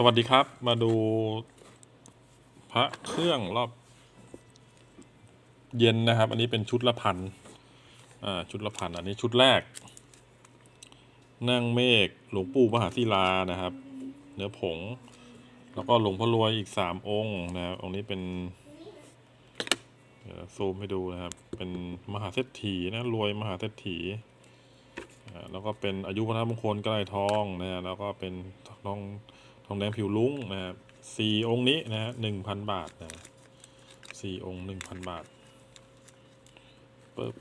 สวัสดีครับ มาดูพระเครื่องรอบเย็นนะครับ อันนี้เป็นชุดละพันอ่าชุดละพันอันนี้ชุดแรก นั่งเมฆหลวงปู่มหาศิลานะครับ เนื้อผง แล้วก็หลวงพ่อรวยอีกสามองค์นะครับองค์นี้เป็นซูมให้ดูนะครับ เป็นมหาเศรษฐีนะรวยมหาเศรษฐีอ่าแล้วก็เป็นอายุพระมงคลกระไรทองนะฮะแล้วก็เป็นทอง ทองแดงผิวลุ้งนะครับสี่องค์นี้นะฮะหนึ่งพันบาทนะสี่องค์หนึ่งพันบาทปึ๊บ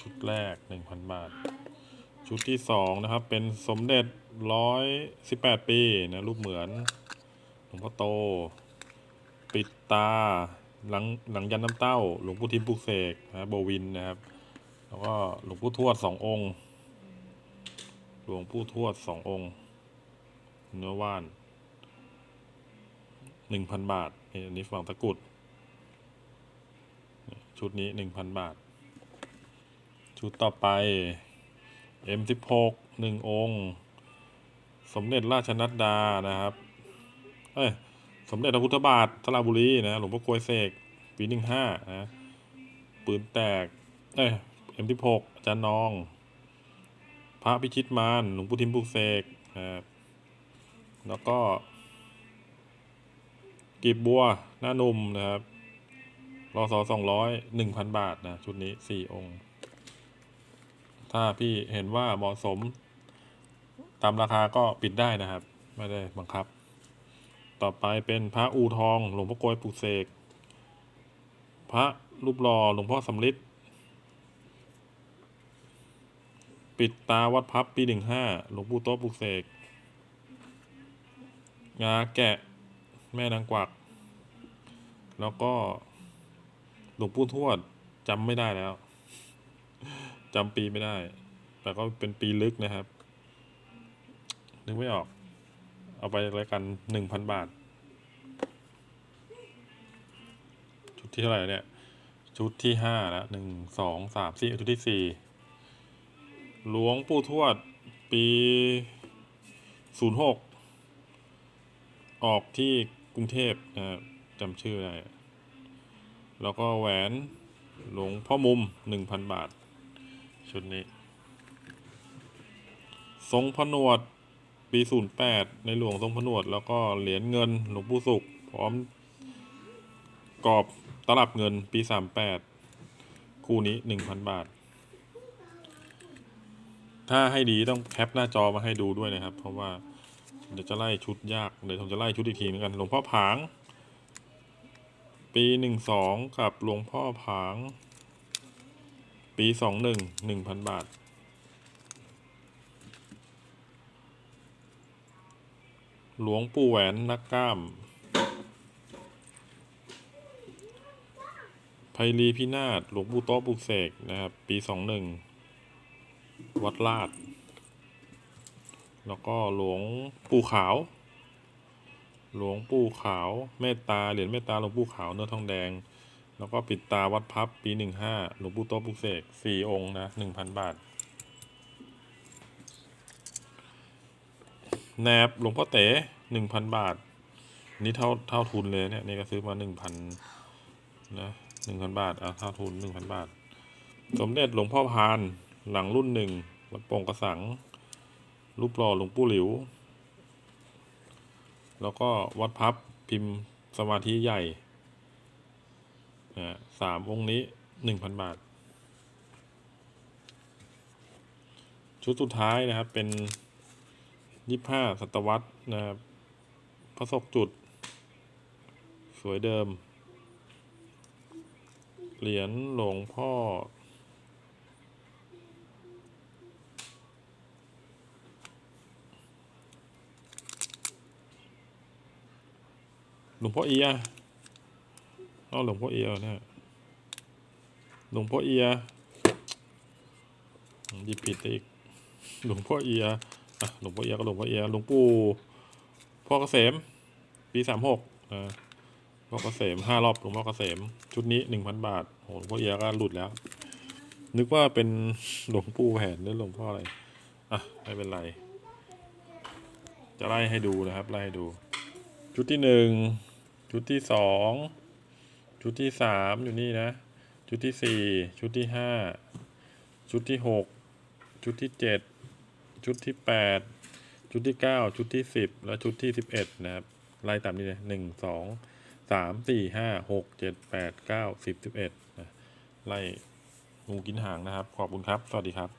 ชุดแรกหนึ่งพันบาท ชุดที่สองนะครับ เป็นสมเด็จร้อยสิบแปดปีนะรูปเหมือนหลวงพ่อโต ปิดตาหลังหลังยันน้ำเต้า หลวงปู่ทิมปุกเสกนะโบวินนะครับ แล้วก็หลวงปู่ทวดสององค์ หลวงปู่ทวดสององค์ เนื้อว่าน หนึ่งพันบาทนี่อันนี้ฝั่งตะกรุดชุดนี้หนึ่งพันบาท ชุดต่อไป M16 หนึ่งองค์ สมเด็จราชนัดดานะครับ เอ้ย สมเด็จพระพุทธบาทสระบุรีนะหลวงพ่อกลวยเสกปีหนึ่งห้านะปืนแตก เอ้ย M16 อาจารย์นอง พระพิชิตมารหลวงปู่ทิมปุกเสกนะครับแล้วก็ กีบบัว หน้านุ่มนะครับรอสอสองร้อยหนึ่งพันบาทนะ ชุดนี้สี่องค์ ถ้าพี่เห็นว่าเหมาะสม ตามราคาก็ปิดได้นะครับ ไม่ได้บังคับ ต่อไปเป็นพระอูทอง หลวงพ่อโกยปุกเสก พระรูปหล่อหลวงพ่อสำลิดปิดตาวัดพับปีหนึ่งห้าหลวงปู่โต๊ะปุกเสกงาแกะ แม่นางกวัก แล้วก็หลวงปู่ทวดจำไม่ได้แล้วจำปีไม่ได้ แต่ก็เป็นปีลึกนะครับ นึกไม่ออก เอาไปแล้วกันหนึ่งพันบาท ชุดที่เท่าไหร่เนี่ย ชุดที่ห้าแล้วหนึ่งสองสามสี่ชุดที่สี่หลวงปู่ทวด ปีศูนย์หกออกที่ รุงเทพนะครับจำชื่อได้ แล้วก็แหวนหลวงพ่อมุมหนึ่งพันบาท ชุดนี้ ทรงผนวดปีศูนย์แปดในหลวงทรงผนวด แล้วก็เหรียญเงินหลวงปู่สุข พร้อมกรอบตลับเงินปีสามแปดคู่นี้หนึ่งพันบาท ถ้าให้ดีต้องแคปหน้าจอมาให้ดูด้วยนะครับ เพราะว่า เดี๋ยวจะไล่ชุดยาก เดี๋ยวผมจะไล่ชุดอีกทีเหมือนกัน หลวงพ่อผาง ปีหนึ่งสองกับหลวงพ่อผาง ปีสองหนึ่งหนึ่งพันบาท หลวงปู่แหวนนักกล้ามไพรีพินาศหลวงปู่โต๊ะปุกเสกนะครับ ปีสองหนึ่งวัดลาด แล้วก็หลวงปู่ขาว หลวงปู่ขาวเมตตาเหรียญเมตตาหลวงปู่ขาวเนื้อทองแดง แล้วก็ปิดตาวัดพับปีหนึ่งห้าหลวงปู่โตปุกเสกสี่องค์นะหนึ่งพันบาทแนบหลวงพ่อเต๋หนึ่งพันบาท นี่เท่าเท่าทุนเลยเนี่ยนี่ก็ซื้อมาหนึ่งพันนะหนึ่งพันบาทอะเท่าทุนหนึ่งพันบาท สมเด็จหลวงพ่อพานหลังรุ่นหนึ่งวัดโป่งกระสัง รูปหล่อหลวงปู่หลิว แล้วก็วัดพับพิมพ์สมาธิใหญ่สามองค์นี้หนึ่งพันบาท ชุดสุดท้ายนะครับ เป็นยี่ห้าศตวรรษนะครับพระศกจุด สวยเดิม เหรียญหลวงพ่อ หลวงพ่อเอียเอาหลวงพ่อเอียเนี่ยหลวงพ่อเอียยิบผิดอีก หลวงพ่อเอียหลวงพ่อเอียก็หลวงพ่อเอียหลวงปู่พ่อเกษม ปีสามหกอ่าพ่อเกษมห้ารอบหลวงพ่อเกษม ชุดนี้หนึ่งพันบาทโหหลวงพ่อเอียก็หลุดแล้ว นึกว่าเป็นหลวงปู่แหวนหรือหลวงพ่ออะไร อะ ไม่เป็นไร จะไล่ให้ดูนะครับ ไล่ให้ดู ชุดที่หนึ่ง ชุดที่สองชุดที่สามอยู่นี่นะ ชุดที่สี่ชุดที่ห้าชุดที่หกชุดที่เจ็ดชุดที่แปดชุดที่เก้าชุดที่สิบและชุดที่สิบเอ็ดนะครับไล่ตามนี้เลยหนึ่งสองสามสี่ห้าหกเจ็ดแปดเก้าสิบสิบเอ็ดนะไล่งูกินหางนะครับ ขอบคุณครับ สวัสดีครับ